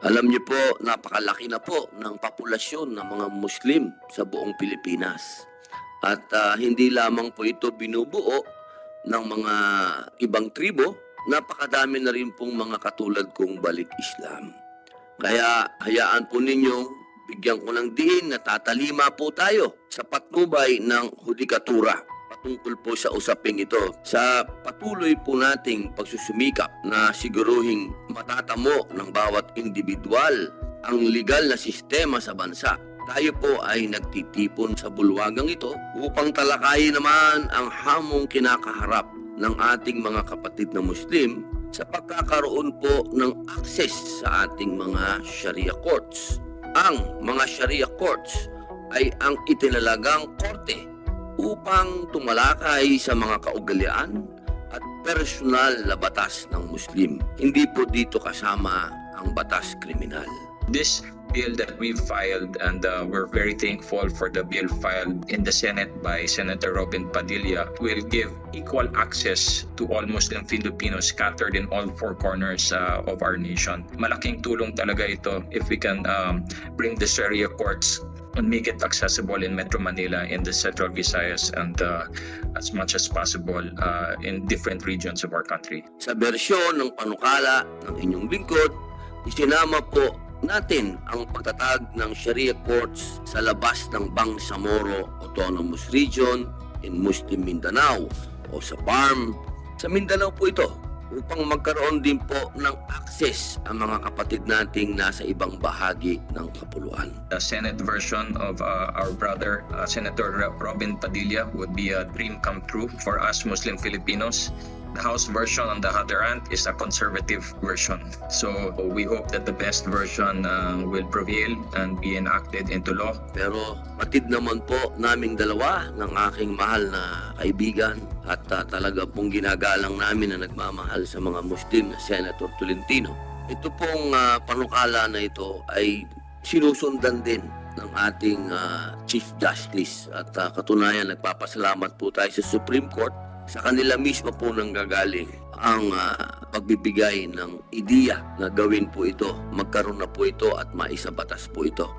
Alam niyo po, napakalaki na po ng populasyon ng mga Muslim sa buong Pilipinas. At ah, hindi lamang po ito binubuo ng mga ibang tribo, napakadami na rin pong mga katulad kong balik Islam. Kaya hayaan po ninyong bigyan ko ng diin na tatalima po tayo sa patnubay ng hudikatura patungkol po sa usaping ito. Sa patuloy po nating pagsusumikap na siguruhing matatamo ng bawat individual ang legal na sistema sa bansa. Tayo po ay nagtitipon sa bulwagang ito upang talakayin naman ang hamong kinakaharap ng ating mga kapatid na Muslim sa pagkakaroon po ng access sa ating mga Sharia courts. Ang mga Sharia courts ay ang itinalagang korte upang tumalakay sa mga kaugalian at personal na batas ng Muslim. Hindi po dito kasama ang batas kriminal. This bill that we filed, and uh, we're very thankful for the bill filed in the Senate by Senator Robin Padilla, will give equal access to all Muslim Filipinos scattered in all four corners uh, of our nation. Malaking tulong talaga ito if we can um, bring the Sharia courts and make it accessible in Metro Manila, in the Central Visayas, and uh, as much as possible uh, in different regions of our country. Sa bersyon ng panukala ng inyong lingkod, isinama po natin ang pagtatag ng Sharia courts sa labas ng Bangsamoro Autonomous Region in Muslim Mindanao o sa PARM. Sa Mindanao po ito upang magkaroon din po ng access ang mga kapatid nating nasa ibang bahagi ng kapuluan. the Senate version of uh, our brother uh, Senator Robin Padilla would be a dream come true for us Muslim Filipinos. The House version, on the other hand, is a conservative version. So we hope that the best version uh, will prevail and be enacted into law. Pero patid naman po naming dalawa ng aking mahal na kaibigan at ah, talaga pong ginagalang namin na nagmamahal sa mga Muslim na Senator Tolentino. Ito pong ah, panukala na ito ay sinusundan din ng ating ah, Chief Justice at ah, katunayan nagpapasalamat po tayo sa Supreme Court sa kanila mismo po nang gagaling ang ah, pagbibigay ng ideya na gawin po ito, magkaroon na po ito at maisabatas po ito.